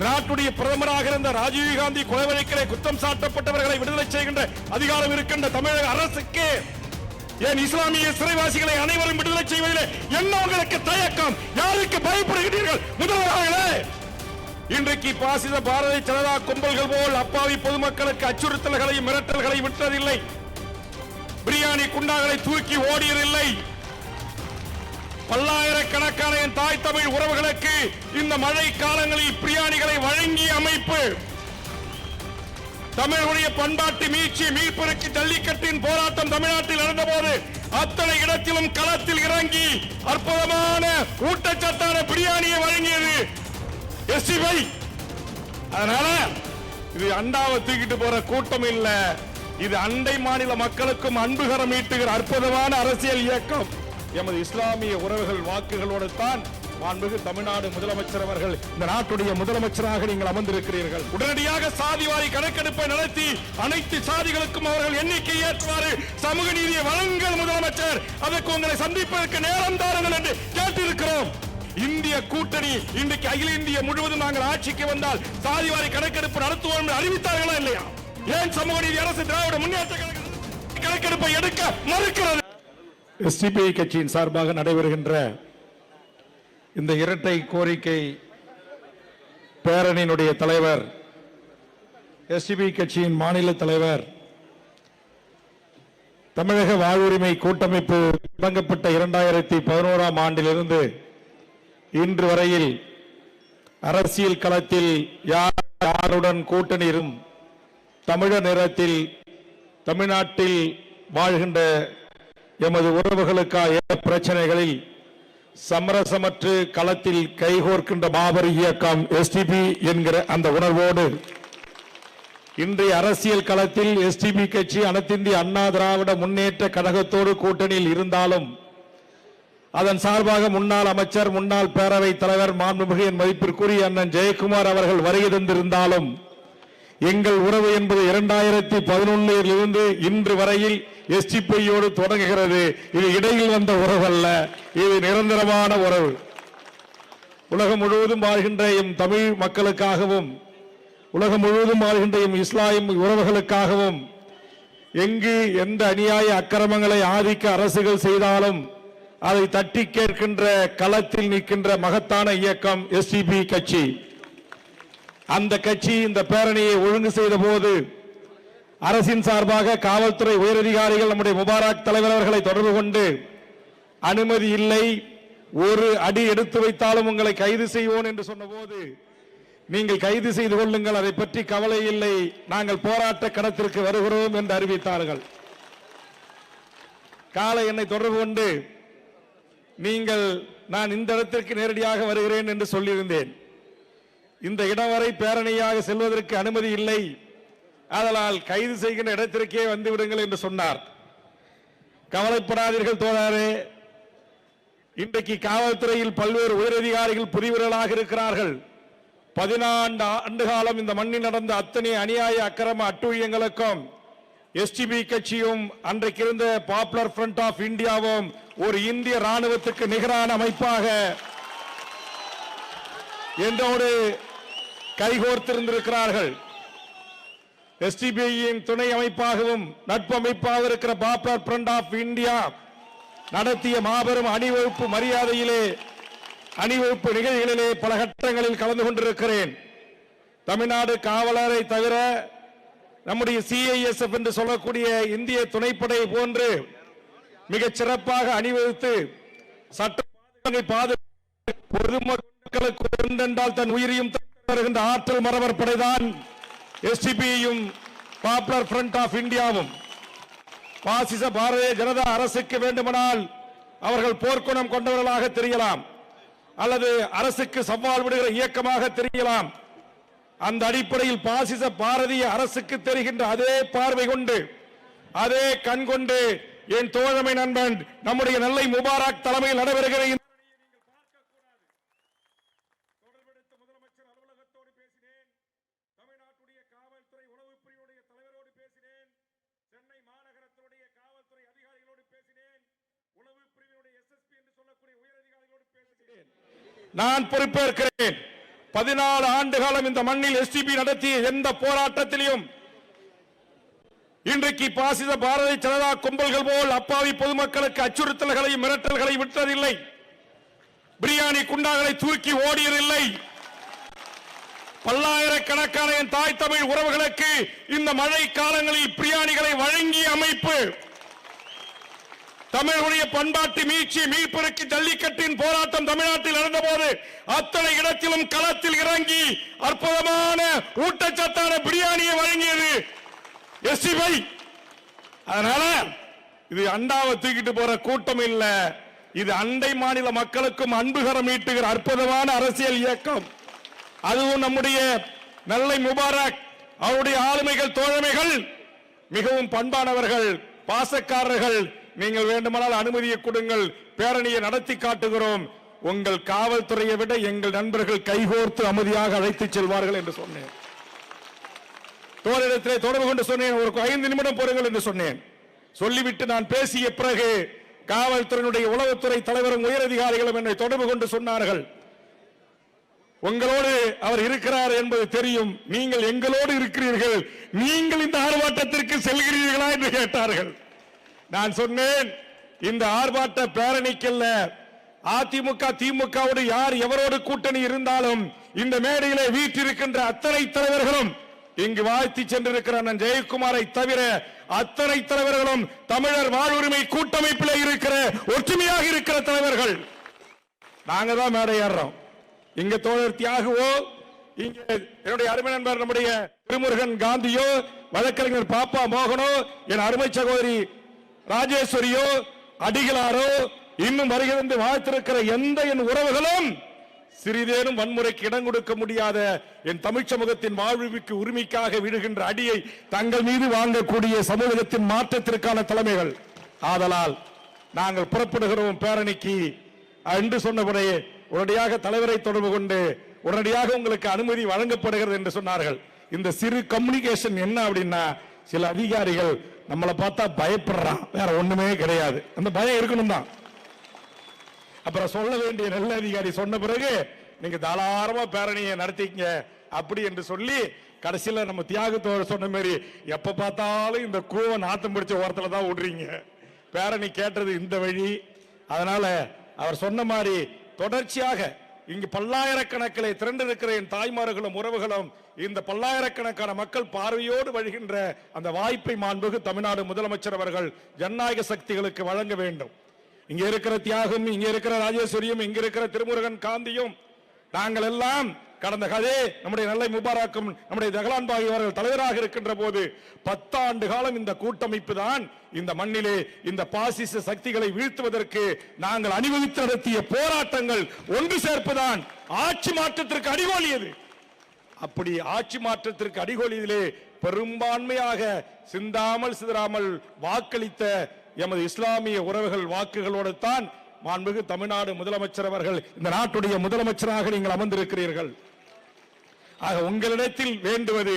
நாட்டுடைய பிரதமராக இருந்த ராஜீவ்காந்தி கொலை வழக்கிலே குற்றம் சாட்டப்பட்டவர்களை விடுதலை செய்கின்ற அதிகாரம் இருக்கின்ற தமிழக அரசுக்கு ஏன் இஸ்லாமிய சிறைவாசிகளை அனைவரும் விடுதலை செய்வதிலே என்ன உங்களுக்கு தயக்கம்? யாருக்கு பயப்படுகிறீர்கள்? முதல்வர்களே இன்றைக்கு பாசித பாரதிய ஜனதா கும்பல்கள் போல் அப்பாவி பொதுமக்களுக்கு அச்சுறுத்தல்களையும் மிரட்டல்களை விட்டதில்லை. பிரியாணி குண்டாகளை தூக்கி ஓடியதில்லை. பல்லாயிரக்கணக்கான என் தாய் தமிழ் உறவுகளுக்கு இந்த மழை காலங்களில் பிரியாணிகளை வழங்கிய அமைப்பு. தமிழுடைய பண்பாட்டு மீட்சி மீட்பிற்கு ஜல்லிக்கட்டின் போராட்டம் தமிழ்நாட்டில் நடந்தபோது அத்தனை இடத்திலும் களத்தில் இறங்கி அற்புதமான ஊட்டச்சத்தான பிரியாணியை வழங்கியது எஸ்டிபை அதனால இது அண்டாவை தூக்கிட்டு போற கூட்டம் இல்ல. இது அண்டை மாநில மக்களுக்கும் அன்புகரம் ஈட்டுகிற அற்புதமான அரசியல் இயக்கம். எமது இஸ்லாமிய உறவுகள் வாக்குகளோடு தான் மாண்புமிகு தமிழ்நாடு முதலமைச்சர் அவர்கள் இந்த நாட்டுடைய முதலமைச்சராக நீங்கள் அமர்ந்திருக்கிறீர்கள். உடனடியாக சாதிவாரி கணக்கெடுப்பை நடத்தி அனைத்து சாதிகளுக்கும் அவர்கள் எண்ணிக்கை ஏற்றுவாறு சமூக நீதியை வழங்கல் முதலமைச்சர். அதற்கு உங்களை சந்திப்பதற்கு நேரம் தாருங்கள் என்று கேட்டிருக்கிறோம். இந்திய கூட்டணி இன்றைக்கு அகில இந்திய முழுவதும் நாங்கள் ஆட்சிக்கு வந்தால் சாதிவாரி கணக்கெடுப்பு நடத்துவோம் என்று அறிவித்தார்களா இல்லையா? ஏன் சமூக நீதி அரசு திராவிட முன்னேற்ற கணக்கெடுப்பை எடுக்க மறுக்கிறது? எஸ்டிபிஐ கட்சியின் சார்பாக நடைபெறுகின்ற இந்த இரட்டை கோரிக்கை பேரணியினுடைய தலைவர் எஸ்டிபி கட்சியின் மாநில தலைவர் தமிழக வாழ்வுரிமை கூட்டமைப்பு தொடங்கப்பட்ட இரண்டாயிரத்தி பதினோராம் ஆண்டிலிருந்து இன்று வரையில் அரசியல் களத்தில் யார் யாருடன் கூட்டணியிலும் தமிழர் நிறத்தில் தமிழ்நாட்டில் வாழ்கின்ற எமது உறவுகளுக்காக பிரச்சனைகளில் சமரசமற்று களத்தில் கைகோர்க்கின்ற மாபெரும் இயக்கம் எஸ்டிபி என்கிற அந்த உணர்வோடு இன்றைய அரசியல் களத்தில் எஸ்டிபி கட்சி அனைத்திந்திய அண்ணா திராவிட முன்னேற்ற கழகத்தோடு கூட்டணியில் இருந்தாலும் அதன் சார்பாக முன்னாள் அமைச்சர் முன்னாள் பேரவைத் தலைவர் மாண்புமிகு என் மதிப்பிற்குரிய அண்ணன் ஜெயக்குமார் அவர்கள் வருகை தந்திருந்தாலும் எங்கள் உறவு என்பது இரண்டாயிரத்தி பதினொன்னிலிருந்து இன்று வரையில் எஸ்டிபியோடு தொடங்குகிறது. இது இடையில் வந்த உறவல்ல. இது நிரந்தரமான உறவு. உலகம் முழுவதும் வாழ்கின்ற எம் தமிழ் மக்களுக்காகவும் உலகம் முழுவதும் வாழ்கின்ற எம் இஸ்லாமிய உறவுகளுக்காகவும் எங்கு எந்த அநியாய அக்கிரமங்களை ஆதிக்க அரசுகள் செய்தாலும் அதை தட்டி கேட்கின்ற களத்தில் நிற்கின்ற மகத்தான இயக்கம் எஸ்டிபி கட்சி. அந்த கட்சி இந்த பேரணியை ஒழுங்கு செய்த போது அரசின் சார்பாக காவல்துறை உயரதிகாரிகள் நம்முடைய முபாராக் தலைவர் அவர்களை தொடர்பு கொண்டு அனுமதி இல்லை. ஒரு அடி எடுத்து வைத்தாலும் உங்களை கைது செய்வோம் என்று சொன்னபோது நீங்கள் கைது செய்து கொள்ளுங்கள் அதை பற்றி கவலை இல்லை. நாங்கள் போராட்ட களத்திற்கு வருகிறோம் என்று அறிவித்தார்கள். காலை என்னை தொடர்பு கொண்டு நீங்கள் நான் இந்த இடத்திற்கு நேரடியாக வருகிறேன் என்று சொல்லியிருந்தேன். இந்த இடம் வரை பேரணியாக செல்வதற்கு அனுமதி இல்லை. ஆதலால் கைது செய்கின்ற இடத்திற்கே வந்து விடுங்கள் என்று சொன்னார். கவலைப்படாதீர்கள் தோழாரே. இன்றைக்கு காவல்துறையில் பல்வேறு உயரதிகாரிகள் புதிவர்களாக இருக்கிறார்கள். பதினான்கு ஆண்டு காலம் இந்த மண்ணில் நடந்த அத்தனை அநியாய அக்கிரம அட்டூழியங்களுக்கும் எஸ்டிபி கட்சியும் அன்றைக்கு இருந்த பாப்புலர் ஃப்ரண்ட் ஆஃப் இந்தியாவும் ஒரு இந்திய ராணுவத்துக்கு நிகரான அமைப்பாக என்றோடு கைகோர்த்திருந்திருக்கிறார்கள். எஸ்டிபிஐயின் துணை அமைப்பாகவும் நட்பு அமைப்பாக இருக்கிற பாப்புலர் பிரண்ட் ஆஃப் இந்தியா நடத்திய மாபெரும் அணிவகுப்பு மரியாதையிலே அணிவகுப்பு நிகழ்ச்சிகளிலே பல கட்டங்களில் கலந்து கொண்டிருக்கிறேன். தமிழ்நாடு காவலரை தவிர நம்முடைய சிஐஎஸ்எஃப் என்று சொல்லக்கூடிய இந்திய துணைப்படை போன்று மிகச் சிறப்பாக அணிவகுத்து சட்ட பாதுகாப்பு பொதுமக்களுக்கு ஒன்றென்றால் தன் உயிரையும் தருகின்ற ஆற்றல் மரபர் படைதான். எஸ்டிபியும் பாப்புலர் பிரண்ட் ஆஃப் இந்தியாவும் பாசிச பாரதிய ஜனதா அரசுக்கு வேண்டுமானால் அவர்கள் போர்க்குணம் கொண்டவர்களாக தெரியலாம். அல்லது அரசுக்கு சவால் விடுகிற இயக்கமாக தெரியலாம். அந்த அடிப்படையில் பாசிச பாரதிய அரசுக்கு தெரிகின்ற அதே பார்வை கொண்டு அதே கண் கொண்டு என் தோழமை நண்பன் நம்முடைய நெல்லை முபாராக் தலைமையில் நடைபெறுகிற இந்த தொடர்பெடுத்த முதலமைச்சர் அலுவலகத்தோடு பேசினேன் தமிழ்நாட்டுடைய காவல்துறை உணவு பிரிவுடைய தலைவரோடு பேசினேன். சென்னை மாநகரத்தினுடைய காவல்துறை அதிகாரிகளோடு பேசினேன். உணவு பிரிவினுடைய எஸ்எஸ்பி என்று சொல்லக்கூடிய உயர் அதிகாரிகளோடு பேசினேன். நான் பொறுப்பேற்கிறேன். பதினாலு ஆண்டு காலம் இந்த மண்ணில் எஸ்டிபி நடத்திய எந்த போராட்டத்திலையும் இன்றைக்கு பாசித பாரதிய ஜனதா கும்பல்கள் போல் அப்பாவி பொதுமக்களுக்கு அச்சுறுத்தல்களையும் மிரட்டல்களை விட்டதில்லை. பிரியாணி குண்டாகளை தூக்கி ஓடியதில்லை. பல்லாயிரக்கணக்கான என் தாய் தமிழ் உறவுகளுக்கு இந்த மழை காலங்களில் பிரியாணிகளை வழங்கிய அமைப்பு. தமிழுடைய பண்பாட்டு மீட்சி மீட்பிற்கு ஜல்லிக்கட்டின் போராட்டம் தமிழ்நாட்டில் நடந்தபோது அத்தனை இடத்திலும் களத்தில் இறங்கி அற்புதமான ஊட்டச்சத்தான பிரியாணியை வழங்கியது எஸ்டிபை அதனால இது அண்டாவை தூக்கிட்டு போற கூட்டம் இல்லை. இது அண்டை மாநில மக்களுக்கும் அன்புகரம் ஈட்டுகிற அற்புதமான அரசியல் இயக்கம். அதுவும் நம்முடைய நல்லை முபாரக் அவருடைய ஆளுமைகள் தோழமைகள் மிகவும் பண்பானவர்கள் பாசக்காரர்கள் நீங்கள் வேண்டுமானால் அனுமதியை கொடுங்கள் பேரணியை நடத்தி காட்டுகிறோம். உங்கள் காவல்துறையை விட எங்கள் நண்பர்கள் கைகோர்த்து அமைதியாக அழைத்துச் செல்வார்கள் என்று சொன்னேன். தோழிடத்திலே தொடர்பு கொண்டு சொன்னேன் ஒரு ஐந்து நிமிடம் போடுங்கள் என்று சொன்னேன். சொல்லிவிட்டு நான் பேசிய பிறகு காவல்துறையினுடைய உளவுத்துறை தலைவரும் உயரதிகாரிகளும் என்னை தொடர்பு கொண்டு சொன்னார்கள். உங்களோடு அவர் இருக்கிறார் என்பது தெரியும். நீங்கள் எங்களோடு இருக்கிறீர்கள். நீங்கள் இந்த ஆர்ப்பாட்டத்திற்கு செல்கிறீர்களா என்று கேட்டார்கள். நான் சொன்னேன் இந்த ஆர்ப்பாட்ட பேரணிக்கல்ல அதிமுக திமுகவோடு யார் எவரோடு கூட்டணி இருந்தாலும் இந்த மேடையிலே வீற்றிருக்கின்ற அத்தனை தலைவர்களும் இங்கு வாழ்த்தி சென்றிருக்கிற அண்ணன் ஜெயக்குமாரை தவிர அத்தனை தலைவர்களும் தமிழர் வாழ்வுரிமை கூட்டமைப்பில் இருக்கிற ஒற்றுமையாக இருக்கிற தலைவர்கள். நாங்க தான் மேடை ஏறுறோம். இங்க தோழர் தியாகுவோ இங்க என்னுடைய அருமை நண்பர் நம்முடைய திருமுருகன் காந்தியோ வழக்கறிஞர் பாப்பா மோகனோ என் அருமை சகோதரி ராஜேஸ்வரியோ அடிகளாரோ இன்னும் வருகிறது வாழ்த்திருக்கிற எந்த என் உறவுகளும் சிறிதேனும் வன்முறைக்கு இடம் கொடுக்க முடியாத என் தமிழ் சமூகத்தின் வாழ்வுக்கு உரிமைக்காக விடுகின்ற அடியை தங்கள் மீது வாங்கக்கூடிய சமூகத்தின் மாற்றத்திற்கான தலைமைகள். ஆதலால் நாங்கள் புறப்படுகிறோம் பேரணிக்கு. என்று சொன்னபடியே உடனடியாக தலைவரை தொடர்பு கொண்டு உடனடியாக உங்களுக்கு அனுமதி வழங்கப்படுகிறது என்று சொன்னார்கள். இந்த சிறு கம்யூனிகேஷன் என்ன அப்படின்னா சில அதிகாரிகள் நம்மளை பார்த்தா பயப்படுறான். வேற ஒண்ணுமே கிடையாது. அந்த பயம் இருக்கணும் தான். அப்புறம் சொல்ல வேண்டிய நல்ல அதிகாரி சொன்ன பிறகு நீங்க தாராளமா பேரணியை நடத்திக்கங்க. அப்படி என்று சொல்லி கடைசியில் நம்ம தியாகத்தோட சொன்ன மாதிரி எப்ப பார்த்தாலும் இந்த கூவை நாத்தம் பிடிச்ச ஓரத்தில் தான் விடுறீங்க பேரணி கேட்டது இந்த வழி. அதனால அவர் சொன்ன மாதிரி தொடர்ச்சியாக இங்கு பல்லாயிரக்கணக்கிலே திரண்டிருக்கிற என் தாய்மார்களும் உறவுகளும் இந்த பல்லாயிரக்கணக்கான மக்கள் பார்வையோடு வழிகின்ற அந்த வாய்ப்பை மாண்புகு தமிழ்நாடு முதலமைச்சர் அவர்கள் ஜனநாயக சக்திகளுக்கு வழங்க வேண்டும். இங்கே இருக்கிற தியாகம் இங்கே இருக்கிற ராஜேஸ்வரியும் இங்கே இருக்கிற திருமுருகன் காந்தியும் நாங்கள் எல்லாம் கடந்த கதே நம்முடைய நல்லை முபாராக்கும் நம்முடைய ஜெகலான் பாகி அவர்கள் தலைவராக இருக்கின்ற போது பத்தாண்டு காலம் இந்த கூட்டமைப்பு தான் இந்த மண்ணிலே இந்த பாசிச சக்திகளை வீழ்த்துவதற்கு நாங்கள் அனுபவித்து நடத்திய போராட்டங்கள் ஒன்று சேர்ப்புதான். ஆட்சி மாற்றத்திற்கு அடிகோலியது அப்படி ஆட்சி மாற்றத்திற்கு அடிகோலியதிலே பெரும்பான்மையாக சிந்தாமல் சிதறாமல் வாக்களித்த எமது இஸ்லாமிய உறவுகள் வாக்குகளோடு தான் மாண்புகு தமிழ்நாடு முதலமைச்சர் அவர்கள் இந்த நாட்டுடைய முதலமைச்சராக நீங்கள் அமர்ந்திருக்கிறீர்கள். ஆக உங்களிடத்தில் வேண்டுவது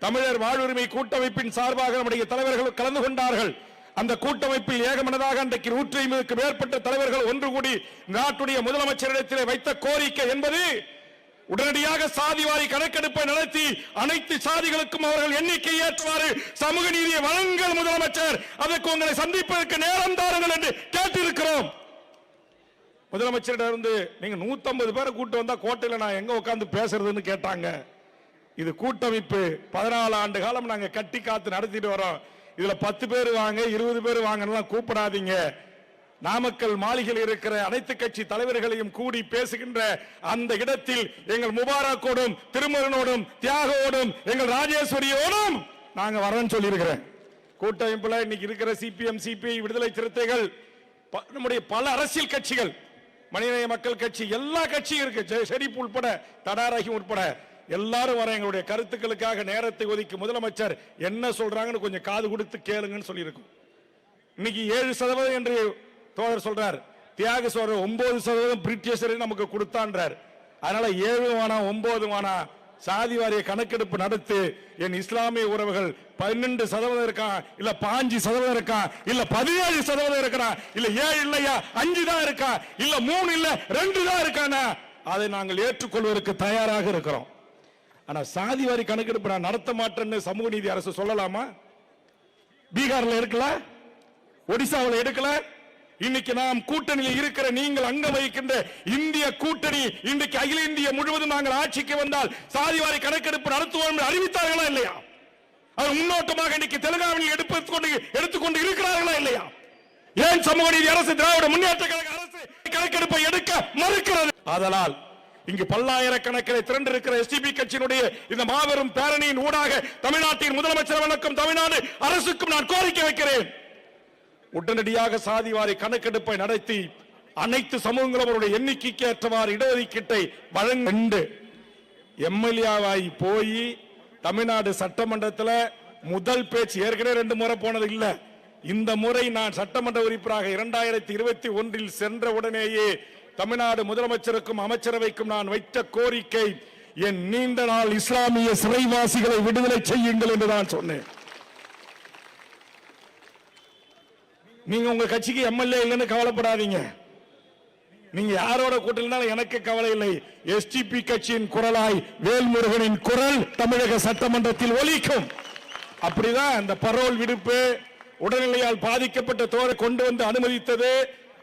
தமிழர் வாழ்வுரிமை கூட்டமைப்பின் சார்பாக நம்முடைய தலைவர்கள் கலந்து கொண்டார்கள். அந்த கூட்டமைப்பில் ஏகமனதாக அன்றைக்கு நூற்றி ஐம்பதுக்கு மேற்பட்ட தலைவர்கள் ஒன்று கூடி நாட்டுடைய முதலமைச்சரிடத்திலே வைத்த கோரிக்கை என்பது உடனடியாக சாதிவாரி கணக்கெடுப்பை நடத்தி அனைத்து சாதிகளுக்கும் அவர்கள் எண்ணிக்கை ஏற்றுவாறு சமூக நீதியை வழங்கல் முதலமைச்சர். அதற்கு உங்களை சந்திப்பதற்கு நேரம் தாருங்கள் என்று கேட்டிருக்கிறோம். முதலமைச்சரிடம் இருந்து நீங்க 150 பேரை கூட்டு வந்தா கோட்டையில நான் எங்க உட்காந்து பேசுறதுன்னு கேட்டாங்க. இது கூட்டமைப்பு. பதினாலு ஆண்டு காலம் நாங்க கட்டி காத்து நடத்திட்டு வரோம். இதுல பத்து பேர் வாங்க இருபது பேர் வாங்கலாம் கூப்பிடாதீங்க. நாமக்கல் மாளிகையில் இருக்கிற அனைத்து கட்சி தலைவர்களையும் கூடி பேசுகின்ற அந்த இடத்தில் எங்கள் முபாரக்கோடும் திருமகனோடும் தியாகோடும் எங்கள் ராஜேஸ்வரியோடும் நாங்க வரோம்னு சொல்லியிருக்கிறேன். கூட்டமைப்புல இன்னைக்கு இருக்கிற சிபிஎம் சிபிஐ விடுதலை சிறுத்தைகள் ப- நம்முடைய பல அரசியல் கட்சிகள் மனிதநேய மக்கள் கட்சி எல்லா கட்சியும் இருக்கு. ஜெ- ஷெரீப் உட்பட தடாரகி உட்பட. எல்லாரும் வர எங்களுடைய கருத்துக்களுக்காக நேரத்தை ஒதுக்கி முதலமைச்சர் என்ன சொல்றாங்கன்னு கொஞ்சம் காது கொடுத்து கேளுங்கன்னு சொல்லியிருக்கும். இன்னைக்கு ஏழு சதவீதம் என்று தோழர் சொல்றார். தியாக சோழ ஒன்பது சதவீதம் பிரிட்டிஷரை நமக்கு கொடுத்தான்றார். அதனால ஏழு வானா ஒன்பது வானா சாதி வாரிய கணக்கெடுப்பு நடத்து என் இஸ்லாமிய உறவுகள் பன்னெண்டு சதவீதம் இருக்கான் இல்ல பாஞ்சு சதவீதம் இருக்கான் இல்ல பதினேழு சதவீதம் இருக்கா? இல்ல ஏழு இல்லையா? அஞ்சு தான் இருக்கா? இல்ல மூணு இல்ல ரெண்டு தான் இருக்கானா? அதை நாங்கள் ஏற்றுக்கொள்வதற்கு தயாராக இருக்கிறோம். ஆனா சாதிவாரி கணக்கெடுப்பு நான் நடத்த மாட்டேன்னு சமூக நீதி அரசு சொல்லலாமா? பீகார்ல எடுக்கல ஒடிசாவில் எடுக்கல? இன்னைக்கு நாம் கூட்டணியில் இருக்கிற நீங்கள் அங்க வகிக்கின்ற இந்திய கூட்டணி இன்றைக்கு அகில இந்திய முழுவதும் நாங்கள் ஆட்சிக்கு வந்தால் சாதிவாரி கணக்கெடுப்பு நடத்துவோம் என்று அறிவித்தார்களா இல்லையா? அது முன்னோட்டமாக இன்னைக்கு தெலுங்கானாவில் எடுத்துக்கொண்டு எடுத்துக்கொண்டு இருக்கிறார்களா இல்லையா? ஏன் சமூக நீதி அரசு திராவிட முன்னேற்ற கழக அரசு கணக்கெடுப்பை எடுக்க மறுக்கிறது? ஆதலால் இங்கு பல்லாயிரக்கணக்கில் திரண்டிருக்கிற எஸ்டிபி கட்சியினுடைய இந்த மாபெரும் பேரணியின் ஊடாக தமிழ்நாட்டின் முதலமைச்சர் வணக்கம் தமிழ்நாடு அரசுக்கும் நான் கோரிக்கை வைக்கிறேன். உடனடியாக சாதிவாரி கணக்கெடுப்பை நடத்தி அனைத்து சமூகங்களும் அவருடைய எண்ணிக்கைக்கு ஏற்றவாறு இடஒதுக்கீட்டை வழங்க எம்எல்ஏவாய் போய் தமிழ்நாடு சட்டமன்றத்தில் முதல் பேச்சு ஏற்கனவே ரெண்டு முறை போனது இல்லை. இந்த முறை நான் சட்டமன்ற உறுப்பினராக இரண்டாயிரத்தி இருபத்தி ஒன்றில் சென்ற உடனேயே தமிழ்நாடு முதலமைச்சருக்கும் அமைச்சரவைக்கும் நான் வைத்த கோரிக்கை என் நீண்ட நாள் இஸ்லாமிய சிறைவாசிகளை விடுதலை செய்யுங்கள் என்று நான் சொன்னேன். நீங்க உங்க கட்சிக்கு எம்எல்ஏ இல்லைன்னு கவலைப்படாதீங்க. நீங்க யாரோட கூட்டணினாலும் எனக்கு கவலை இல்லை. எஸ்டிபி கட்சியின் குரலாய் வேல்முருகனின் குரல் தமிழக சட்டமன்றத்தில் ஒலிக்கும். அப்படிதான் இந்த பரோல் விடுப்பு உடல்நிலையால் பாதிக்கப்பட்ட தோரை கொண்டு வந்து அனுமதித்தது.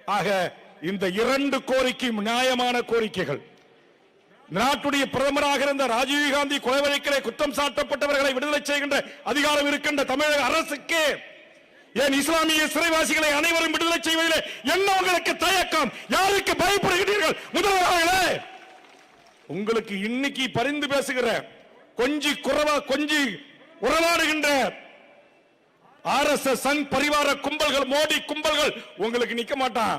ஆக இந்த இரண்டு கோரிக்கையும் நியாயமான கோரிக்கைகள். நாட்டுடைய பிரதமராக இருந்த ராஜீவ்காந்தி கொலை வழக்கிலே குற்றம் சாட்டப்பட்டவர்களை விடுதலை செய்கின்ற அதிகாரம் இருக்கின்ற தமிழக அரசுக்கு ஏன் இஸ்லாமிய சிறைவாசிகளை அனைவரும் விடுதலை செய்வதில் என்ன உங்களுக்கு தயக்கம்? யாருக்கு பயப்படுகிறீர்கள்? முதல்வர்களே உங்களுக்கு இன்னைக்கு பரிந்து பேசுகிற கொஞ்சி குறவா கொஞ்சி உறவாடுகின்ற R S S Sangh Parivar கும்பல்கள் Modi கும்பல்கள் உங்களுக்கு நிக்க மாட்டான்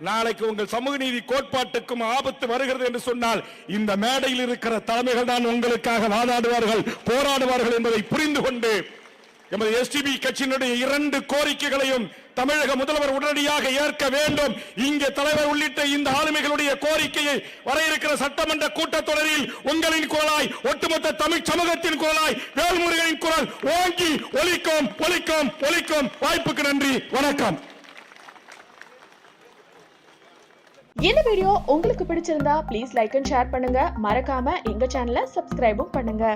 நாளைக்கு உங்கள் சமூக நீதி கோட்பாட்டுக்கும் ஆபத்து வருகிறது என்று சொன்னால் இந்த மேடையில் இருக்கிற தலைமைகள் தான் உங்களுக்காக வாதாடுவார்கள் போராடுவார்கள் என்பதை புரிந்து கொண்டு எமது எஸ்டிபி கட்சியினுடைய இரண்டு கோரிக்கைகளையும் தமிழக முதல்வர் உடனடியாக ஏற்க வேண்டும். இங்கே தலைவர் உள்ளிட்ட இந்த ஆளுமைகளுடைய கோரிக்கையை வர இருக்கிற சட்டமன்ற கூட்டத்தொடரில் உங்களின் குரலாய் ஒட்டுமொத்த தமிழ் சமூகத்தின் குரலாய் வேல்முருகனின் குரல் ஓங்கி ஒலிக்கும் ஒலிக்கும் ஒலிக்கும். வாய்ப்புக்கு நன்றி வணக்கம். இந்த வீடியோ உங்களுக்கு பிடிச்சிருந்தா ப்ளீஸ் லைக் அண்ட் ஷேர் பண்ணுங்க. மறக்காம எங்க சேனலை சப்ஸ்கிரைபும் பண்ணுங்க.